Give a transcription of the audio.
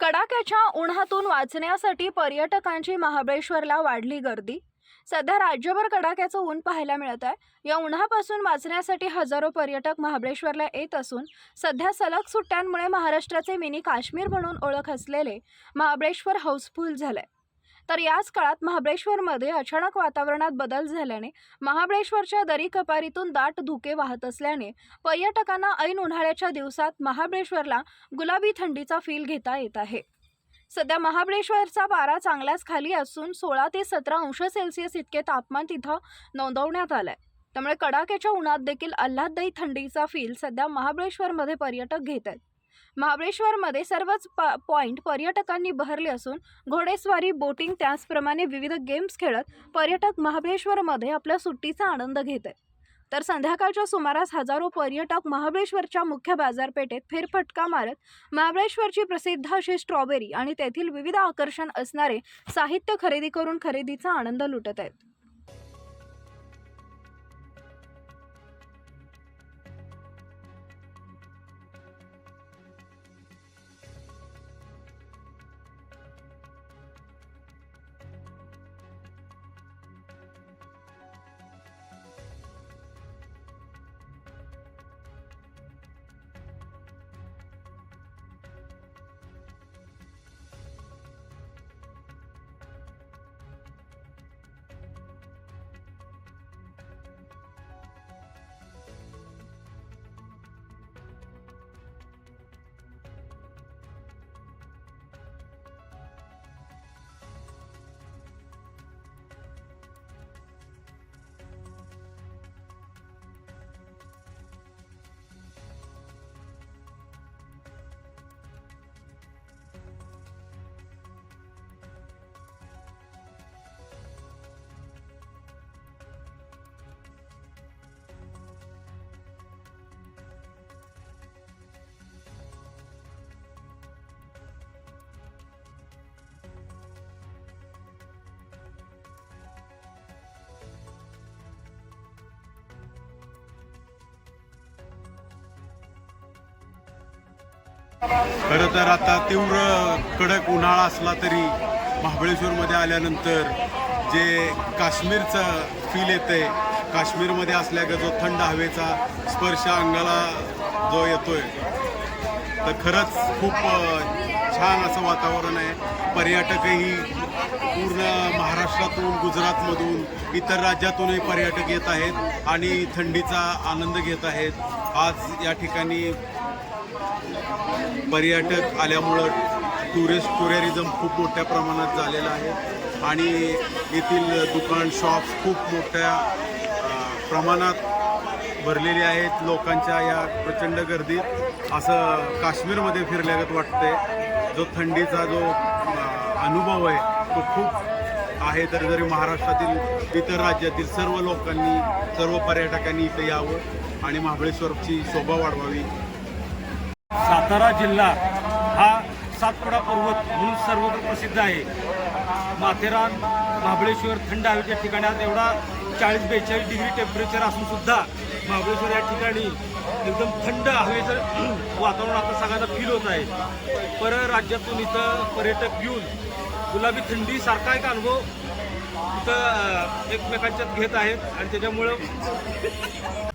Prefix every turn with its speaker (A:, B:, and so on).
A: कडाक्याच्या उन्हातून वाचण्यासाठी पर्यटकांची महाबळेश्वरला वाढली गर्दी. सध्या राज्यभर कडाक्याचं ऊन पाहायला मिळत आहे. या उन्हापासून वाचण्यासाठी हजारो पर्यटक महाबळेश्वरला येत असून सध्या सलग सुट्ट्यांमुळे महाराष्ट्राचे मिनी काश्मीर म्हणून ओळख असलेले महाबळेश्वर हाऊसफुल झालंय. तर याच काळात महाबळेश्वरमध्ये अचानक वातावरणात बदल झाल्याने महाबळेश्वरच्या दरी कपारीतून दाट धुके वाहत असल्याने पर्यटकांना ऐन उन्हाळ्याच्या दिवसात महाबळेश्वरला गुलाबी थंडीचा फील घेता येत आहे. सध्या महाबळेश्वरचा पारा चांगलाच खाली असून सोळा ते सतरा अंश सेल्सिअस इतके तापमान तिथं नोंदवण्यात आलंय. त्यामुळे कडाक्याच्या उन्हात देखील आल्हाददायी थंडीचा फील सध्या महाबळेश्वरमध्ये पर्यटक घेत आहेत. महाबळेश्वरमध्ये सर्वच प पॉईंट पर्यटकांनी बहरले असून घोडेस्वारी बोटिंग त्याचप्रमाणे विविध गेम्स खेळत पर्यटक महाबळेश्वरमध्ये आपल्या सुट्टीचा आनंद घेत आहेत तर संध्याकाळच्या सुमारास हजारो पर्यटक महाबळेश्वरच्या मुख्य बाजारपेठेत फेरफटका मारत महाबळेश्वरची प्रसिद्ध अशी स्ट्रॉबेरी आणि तेथील विविध आकर्षण असणारे साहित्य खरेदी करून खरेदीचा आनंद लुटत आहेत.
B: खरं तर आता तीव्र कडक उन्हाळा असला तरी महाबळेश्वरमध्ये आल्यानंतर जे काश्मीरचं फील येतंय काश्मीरमध्ये असल्या जो थंड हवेचा स्पर्श अंगाला जो येतोय तर खरंच खूप छान असं वातावरण आहे. पर्यटकही पूर्ण महाराष्ट्रातून गुजरातमधून इतर राज्यातूनही पर्यटक येत आहेत आणि थंडीचा आनंद घेत आहेत. आज या ठिकाणी पर्यटक आल्यामुळं टुरिस्ट टुरिझम खूप मोठ्या प्रमाणात झालेलं आहे. आणि येथील दुकान शॉप्स खूप मोठ्या प्रमाणात भरलेले आहेत लोकांच्या या प्रचंड गर्दीत. असं काश्मीरमध्ये फिरल्यागत वाटते जो थंडीचा जो अनुभव आहे तो खूप आहे. तर जरी महाराष्ट्रातील इतर राज्यातील सर्व लोकांनी सर्व पर्यटकांनी इथं यावं आणि महाबळेश्वरची शोभा वाढवावी
C: सातारा जिल्हा हा सातपुडा पर्वत म्हणून सर्वत्र प्रसिद्ध आहे. माथेरान महाबळेश्वर थंड हवेच्या ठिकाणी आज एवढा चाळीस बेचाळीस डिग्री टेम्परेचर असून सुद्धा महाबळेश्वर या ठिकाणी एकदम थंड हवेचं वातावरण आता सगळ्यांना फील होत आहे. पर राज्यातून इथं पर्यटक येऊन गुलाबी थंडीसारखा एक अनुभव इथं एकमेकांच्यात घेत आहेत आणि त्याच्यामुळं